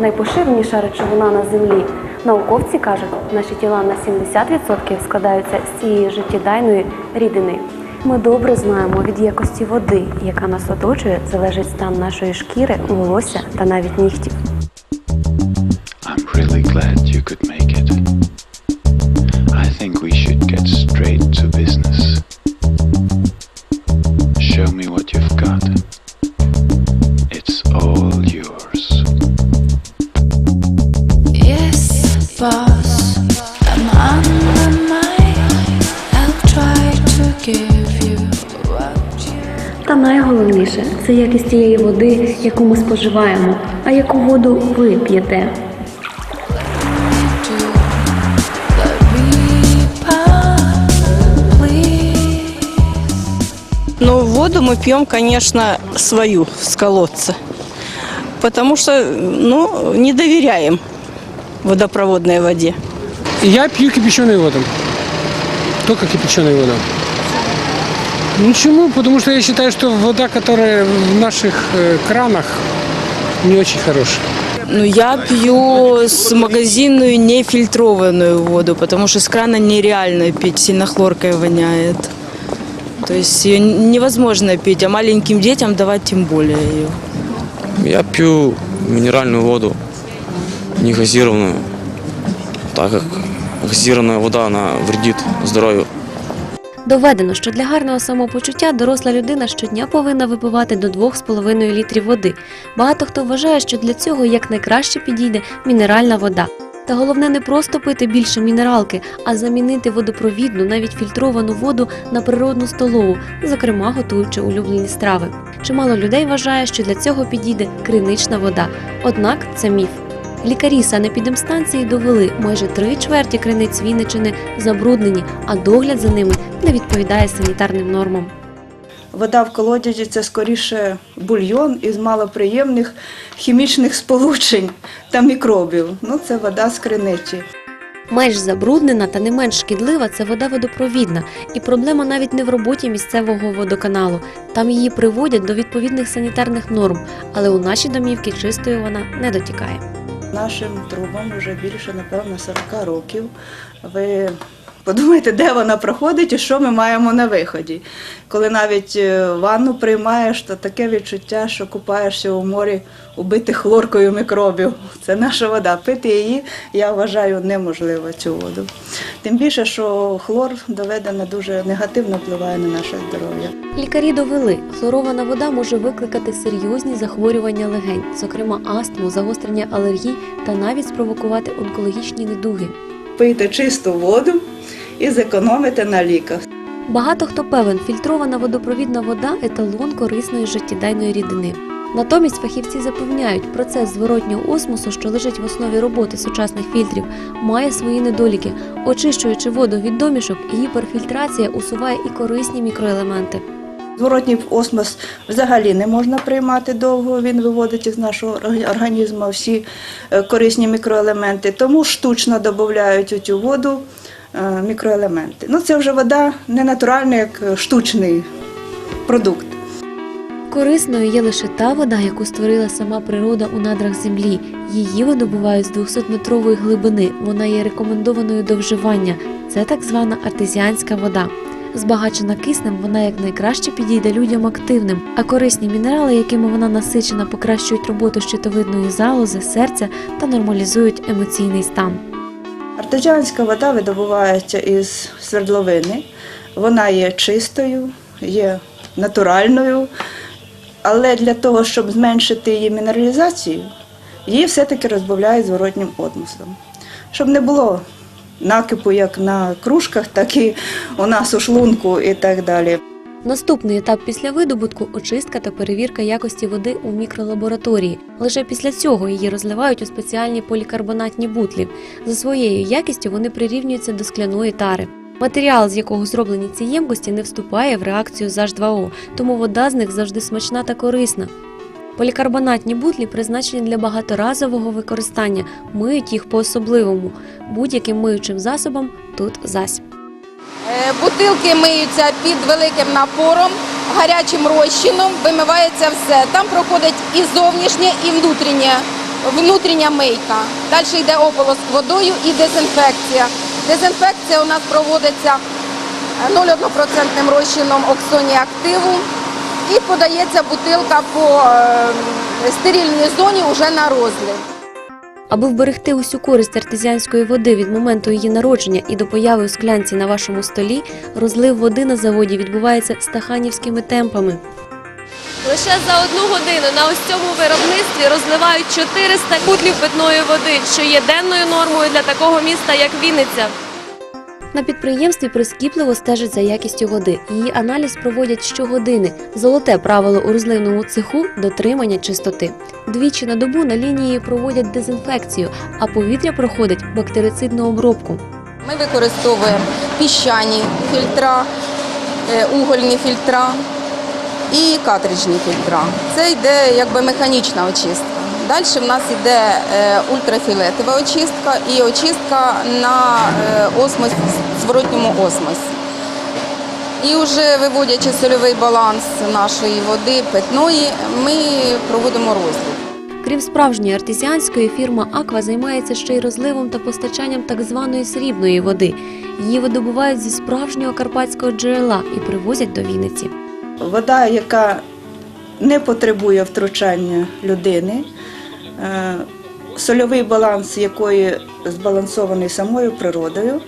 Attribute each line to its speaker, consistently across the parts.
Speaker 1: найпоширеніша речовина на землі. Науковці кажуть, наші тіла на 70% складаються з цієї життєдайної рідини. Ми добре знаємо від якості води, яка нас оточує, залежить стан нашої шкіри, волосся та навіть нігтів.
Speaker 2: I'm really glad you could make it.
Speaker 1: Це якість тієї води, яку ми споживаємо, а яку воду ви п'єте.
Speaker 3: Ну, воду мы пьем, конечно, свою с колодца. Потому что, ну, не доверяем водопроводной воде.
Speaker 4: Я пью кипяченую воду. Только кипяченую воду. Почему? Потому что я считаю, что вода, которая в наших э, кранах, не очень хорошая.
Speaker 3: Ну, я пью с магазинную нефильтрованную воду, потому что с крана нереально пить, сильно хлоркой воняет. То есть ее невозможно пить, а маленьким детям давать тем более ее.
Speaker 5: Я пью минеральную воду, не газированную, так как газированная вода, она вредит здоровью.
Speaker 1: Доведено, що для гарного самопочуття доросла людина щодня повинна випивати до 2,5 літрів води. Багато хто вважає, що для цього якнайкраще підійде мінеральна вода. Та головне не просто пити більше мінералки, а замінити водопровідну, навіть фільтровану воду на природну столову, зокрема готуючи улюблені страви. Чимало людей вважає, що для цього підійде кринична вода. Однак це міф. Лікарі санепідемстанції довели, майже три чверті криниць Вінничини забруднені, а догляд за ними не відповідає санітарним нормам.
Speaker 6: Вода в колодязі це скоріше бульйон із малоприємних хімічних сполучень та мікробів. Ну, це вода з криниці.
Speaker 1: Менш забруднена та не менш шкідлива це вода водопровідна, і проблема навіть не в роботі місцевого водоканалу. Там її приводять до відповідних санітарних норм, але у наші домівки чистою вона не дотікає.
Speaker 6: Нашим трубам вже більше, напевно, 40 років. Ви подумайте, де вона проходить і що ми маємо на виході. Коли навіть е, ванну приймаєш, то таке відчуття, що купаєшся у морі убитих хлоркою мікробів. Це наша вода. Пити її, я вважаю, неможливо цю воду. Тим більше, що хлор доведено дуже негативно впливає на наше здоров'я.
Speaker 1: Лікарі довели, хлорована вода може викликати серйозні захворювання легень, зокрема астму, загострення алергій та навіть спровокувати онкологічні недуги.
Speaker 6: Пийте чисту воду і зекономите на ліках.
Speaker 1: Багато хто певен, фільтрована водопровідна вода еталон корисної життєдайної рідини. Натомість фахівці запевняють, процес зворотнього осмосу, що лежить в основі роботи сучасних фільтрів, має свої недоліки. Очищуючи воду від домішок, гіперфільтрація усуває і корисні мікроелементи.
Speaker 6: Зворотній осмос взагалі не можна приймати довго, він виводить із нашого орг- організму всі е, корисні мікроелементи, тому штучно додають у цю воду е, мікроелементи. Ну, це вже вода не натуральна, як штучний продукт.
Speaker 1: Корисною є лише та вода, яку створила сама природа у надрах землі. Її видобувають з 200-метрової глибини. Вона є рекомендованою до вживання. Це так звана артезіанська вода. Збагачена киснем, вона якнайкраще підійде людям активним, а корисні мінерали, якими вона насичена, покращують роботу щитовидної залози, серця та нормалізують емоційний стан.
Speaker 6: Артезіанська вода видобувається із свердловини. Вона є чистою, є натуральною, але для того, щоб зменшити її мінералізацію, її все-таки розбавляють зворотнім осмосом. Щоб не було накипу як на кружках, так і у нас у шлунку і так далі.
Speaker 1: Наступний етап після видобутку очистка та перевірка якості води у мікролабораторії. Лише після цього її розливають у спеціальні полікарбонатні бутлі. За своєю якістю вони прирівнюються до скляної тари. Матеріал, з якого зроблені ці ємкості, не вступає в реакцію з H2O, тому вода з них завжди смачна та корисна. Полікарбонатні бутлі призначені для багаторазового використання, миють їх по-особливому. Будь-яким миючим засобом тут зась.
Speaker 7: Е, Бутилки миються під великим напором, гарячим розчином, вимивається все. Там проходить і зовнішнє, і внутрішнє внутрішня мийка. Далі йде ополоск водою і дезінфекція. Дезінфекція у нас проводиться 0,1% розчином оксоні активу і подається бутилка по е, стерильній зоні вже на розлив.
Speaker 1: Аби вберегти усю користь артезіанської води від моменту її народження і до появи у склянці на вашому столі, розлив води на заводі відбувається стаханівськими темпами. Лише за одну годину на ось цьому виробництві розливають 400 кутлів питної води, що є денною нормою для такого міста, як Вінниця. На підприємстві прискіпливо стежать за якістю води. Її аналіз проводять щогодини. Золоте правило у розливному цеху дотримання чистоти. Двічі на добу на лінії проводять дезінфекцію, а повітря проходить бактерицидну обробку.
Speaker 7: Ми використовуємо піщані фільтра, е, угольні фільтра і картриджні фільтра. Це йде якби механічна очистка. Далі в нас йде е, ультрафіолетова очистка і очистка на е, осмос, зворотньому осмосі. І вже виводячи сольовий баланс нашої води питної, ми проводимо розлив.
Speaker 1: Крім справжньої артезіанської, фірма Аква займається ще й розливом та постачанням так званої срібної води. Її видобувають зі справжнього карпатського джерела і привозять до Вінниці.
Speaker 6: Вода, яка не потребує втручання людини, е, сольовий баланс якої збалансований самою природою.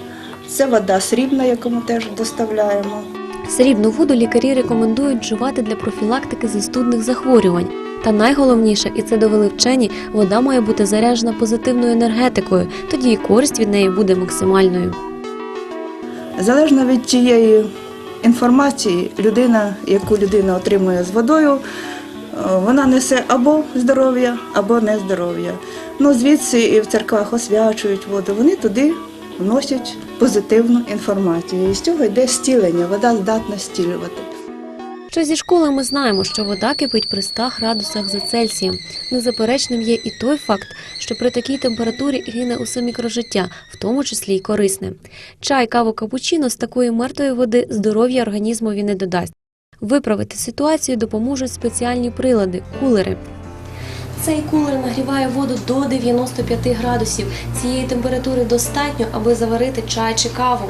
Speaker 6: Це вода срібна, яку ми теж доставляємо.
Speaker 1: Срібну воду лікарі рекомендують вживати для профілактики застудних захворювань. Та найголовніше, і це довели вчені, вода має бути заряджена позитивною енергетикою, тоді і користь від неї буде максимальною.
Speaker 6: Залежно від тієї інформації, людина, яку людина отримує з водою, е, вона несе або здоров'я, або нездоров'я. Ну, звідси і в церквах освячують воду, вони туди вносять позитивну інформацію. І з цього йде стілення, вода здатна стілювати.
Speaker 1: Ще зі школи ми знаємо, що вода кипить при 100 градусах за Цельсієм. Незаперечним є і той факт, що при такій температурі гине усе мікрожиття, в тому числі й корисне. Чай, каву, капучино з такої мертвої води здоров'я організмові не додасть. Виправити ситуацію допоможуть спеціальні прилади кулери. Цей кулер нагріває воду до 95 градусів. Цієї температури достатньо, аби заварити чай чи каву.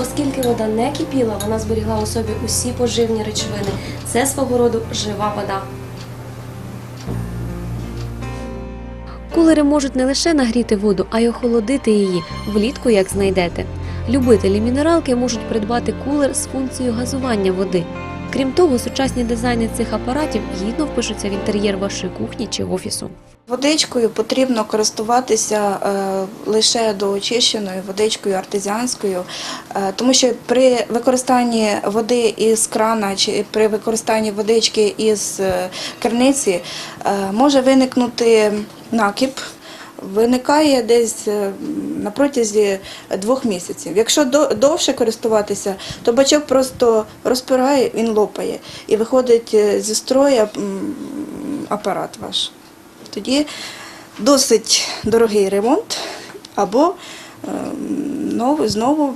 Speaker 1: Оскільки вода не кипіла, вона зберігла у собі усі поживні речовини. Це свого роду жива вода. Кулери можуть не лише нагріти воду, а й охолодити її влітку, як знайдете. Любителі мінералки можуть придбати кулер з функцією газування води. Крім того, сучасні дизайни цих апаратів гідно впишуться в інтер'єр вашої кухні чи офісу.
Speaker 8: Водичкою потрібно користуватися е, лише доочищеною водичкою артезіанською, е, тому що при використанні води із крана чи при використанні водички із е, криниці е, може виникнути накіп. Виникає десь на протязі двох місяців. Якщо довше користуватися, то бачок просто розпирає, він лопає і виходить е, зі строя апарат ваш тоді досить дорогий ремонт, або е, знову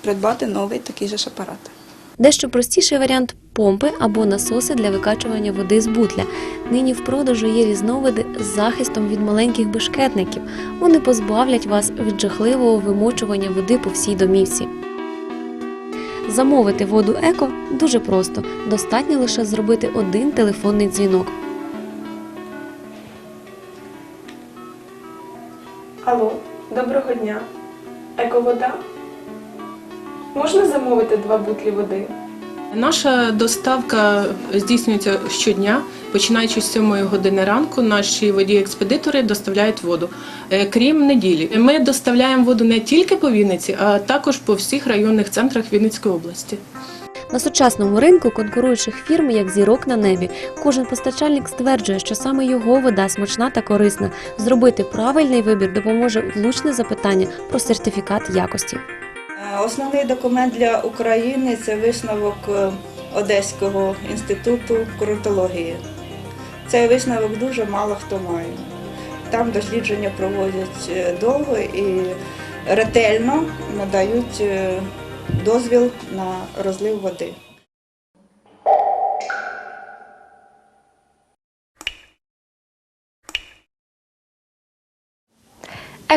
Speaker 8: придбати новий такий же ж апарат.
Speaker 1: Дещо простіший варіант помпи або насоси для викачування води з бутля. Нині в продажу є різновиди з захистом від маленьких бешкетників. Вони позбавлять вас від жахливого вимочування води по всій домівці. Замовити воду еко дуже просто. Достатньо лише зробити один телефонний дзвінок.
Speaker 9: Алло, доброго дня. Ековода? Можна замовити два бутлі води?
Speaker 10: Наша доставка здійснюється щодня, починаючи з 7 години ранку. Наші водії-експедитори доставляють воду, е, крім неділі. Ми доставляємо воду не тільки по Вінниці, а також по всіх районних центрах Вінницької області.
Speaker 1: На сучасному ринку конкуруючих фірм, як зірок на небі, кожен постачальник стверджує, що саме його вода смачна та корисна. Зробити правильний вибір допоможе влучне запитання про сертифікат якості.
Speaker 6: Е, Основний документ для України це висновок е, Одеського інституту курортології. Цей висновок дуже мало хто має. Там дослідження проводять е, довго і ретельно надають дозвіл на розлив води.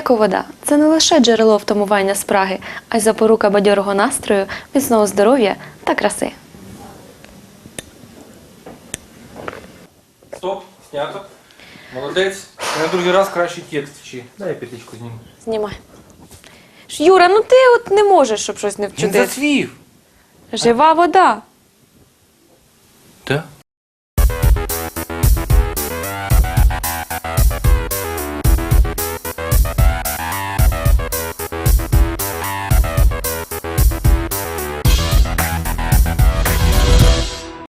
Speaker 1: Ековода це не лише джерело втамування спраги, а й запорука бадьорого настрою, міцного здоров'я та краси.
Speaker 11: Стоп, снято. Молодець. На другий раз кращий текст вчи. Дай я п'ятичку зніму.
Speaker 1: Знімай. Ж, Юра, ну ти от не можеш, щоб щось не
Speaker 11: Він
Speaker 1: вчудити.
Speaker 11: зацвів.
Speaker 1: Жива вода.